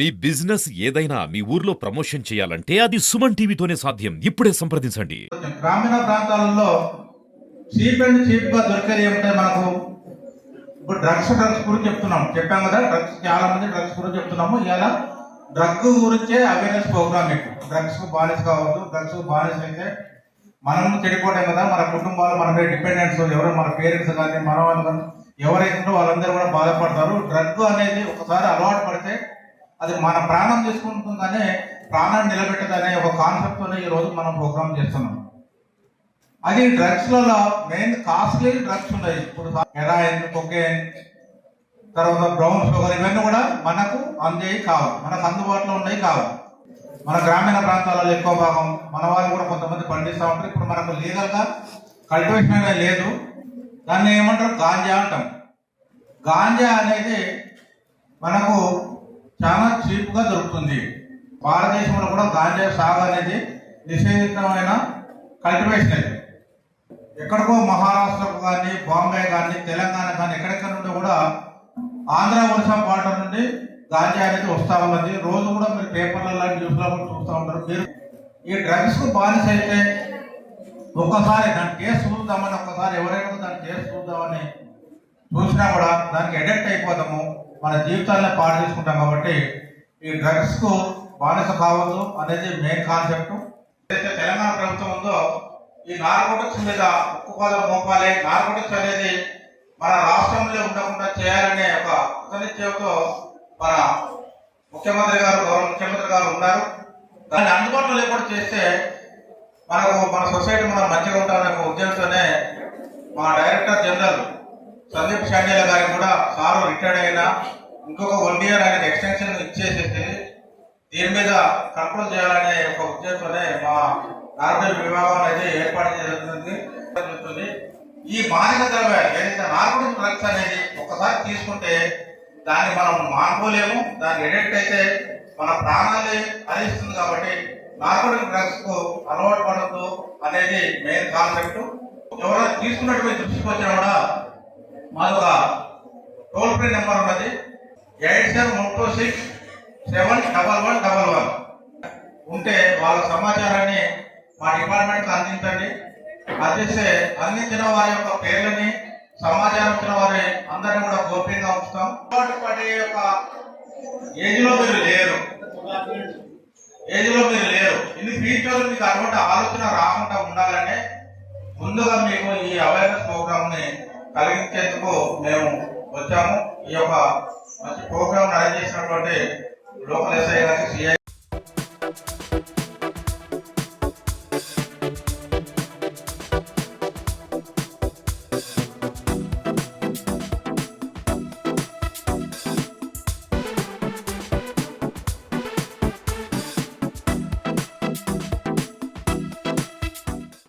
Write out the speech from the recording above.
మీ business ఏదైనా మీ ఊర్లో promotion చేయాలంటే అది సుమన్ టీవీతోనే సాధ్యం. ఇప్పుడే సంప్రదించండి. గ్రామీణ ప్రాంతాలలో చీప్ అండ్ చీప్గా దొరికేది ఏమిటంటే మనకు? ఇప్పుడు డ్రగ్స్ డ్రగ్స్ గురించి చెప్తున్నాం. చెప్పాం కదా డ్రగ్స్ చాలా మంది డ్రగ్స్ గురించి చెప్తున్నాము. ఇలా డ్రగ్ గురించే అవేర్నెస్ ప్రోగ్రామ్ మీకు. డ్రగ్స్ బానిస కావద్దు డ్రగ్స్ బానిస అయితే మనం చెడిపోవడం కదా మన కుటుంబాలు మన మీద డిపెండెంట్స్ ఎవరు మన పేరెంట్స్ కానీ మన వాళ్ళు కానీ ఎవరైతే వాళ్ళందరూ కూడా బాధపడతారు. డ్రగ్ అనేది ఒకసారి అలవాటు పడితే అది మన ప్రాణం తీసుకుంటుందనే ప్రాణాన్ని నిలబెట్టదనే ఒక కాన్సెప్ట్ తోనే ఈ రోజు మనం ప్రోగ్రామ్ చేస్తున్నాం. అది డ్రగ్స్లలో మెయిన్ కాస్ట్లీ డ్రగ్స్ ఉన్నాయి. ఇప్పుడు హెరాయిన్ కొకేన్ తర్వాత బ్రౌన్ షుగర్ ఇవన్నీ కూడా మనకు అందేవి కావు. మనకు అందుబాటులో ఉన్నాయి కావు. మన గ్రామీణ ప్రాంతాలలో ఎక్కువ భాగం మన వాళ్ళు కూడా కొంతమంది పండిస్తూ ఉంటారు. ఇప్పుడు మనకు లీగల్గా కల్టివేషన్ అనేది లేదు. దాన్ని ఏమంటారు? గాంజా అంటాం. గాంజా అనేది మనకు చాలా చీప్గా దొరుకుతుంది. భారతదేశంలో కూడా గాంజా సాగు అనేది నిషేధితమైన కల్టివేషన్ అది. ఎక్కడికో మహారాష్ట్రకు కానీ బాంబే కానీ తెలంగాణ కానీ ఎక్కడెక్కడ నుండి కూడా ఆంధ్ర ఒరిసా బార్డర్ నుండి గాంజా అనేది వస్తా ఉన్నది. రోజు కూడా మీరు పేపర్లలో న్యూస్లో కూడా చూస్తూ ఉంటారు. మీరు ఈ డ్రగ్స్కు బానిస అయితే ఒక్కసారి దాని టేస్ట్ చూద్దామని ఒక్కసారి ఎవరైనా దాని టేస్ట్ చూద్దామని చూసినా కూడా దానికి అడిక్ట్ అయిపోతాము. మన జీవితాన్ని పాడు చేసుకుంటాం కాబట్టి ఈ డ్రగ్స్కు బానిస కావద్దు అనేది మెయిన్ కాన్సెప్ట్ ఏదైతే తెలంగాణ ప్రభుత్వం ఉందో ఈ నార్కోటిక్స్ మీద ఉక్కుపాదం మోపాలి. నార్కోటిక్స్ అనేది మన రాష్ట్రంలో ఉండకుండా చేయాలనే ఒక కృతనిశ్చయంతో మన ముఖ్యమంత్రి గారు గౌరవ ముఖ్యమంత్రి గారు ఉన్నారు. దాన్ని అందుబాటులో లేకుండా చేస్తే మనకు మన సొసైటీ మనం మంచిగా ఉంటామనే ఒక ఉద్దేశంతోనే మా డైరెక్టర్ జనరల్ సందీప్ షాండేల గారికి కూడా సారు రిటైర్డ్ అయినా ఇంకొక వన్ ఇయర్ ఆయన ఎక్స్టెన్షన్ ఇచ్చేసేసి దీని మీద కంట్రోల్ చేయాలనే ఒక ఉద్దేశంతోనే మా నార్మల్ విభాగం అనేది ఏర్పాటు చేస్తుంది జరుగుతుంది. ఈ మాదిక ద్రవ్యాలు ఏదైతే డ్రగ్స్ అనేది ఒకసారి తీసుకుంటే దాన్ని మనం మానుకోలేము దాన్ని ఎడిక్ట్ అయితే మన ప్రాణాలే హరిస్తుంది కాబట్టి నార్మల్ డ్రగ్స్కు అలవాటు పడద్దు అనేది మెయిన్ కాన్సెప్ట్ ఎవరైనా తీసుకున్నటువంటి దృష్టికి వచ్చినా కూడా మాదొక టోల్ ఫ్రీ నెంబర్ ఉన్నది. Eight seven one two six seven double one double one. ఉంటే వాళ్ళ సమాచారాన్ని మా డిపార్ట్మెంట్కి అందించండి. అందిస్తే అందించిన వారి యొక్క పేర్లని సమాచారం ఇచ్చిన వారి అందరిని కూడా గోప్యంగా ఉంచుతాం. పడే యొక్క ఏజ్లో మీరు లేరు. ఏజ్లో మీరు లేరు. ఇన్ని ఫ్యూచర్ మీకు అటువంటి ఆలోచన రాకుండా ఉండాలంటే ముందుగా మీకు ఈ అవేర్నెస్ ప్రోగ్రామ్ని కలిగించేందుకు మేము వచ్చాము. ఈ యొక్క మంచి ప్రోగ్రామ్ అరేంజ్ చేసినటువంటి లోకల్ ఎస్ఐ గారికి సిఐ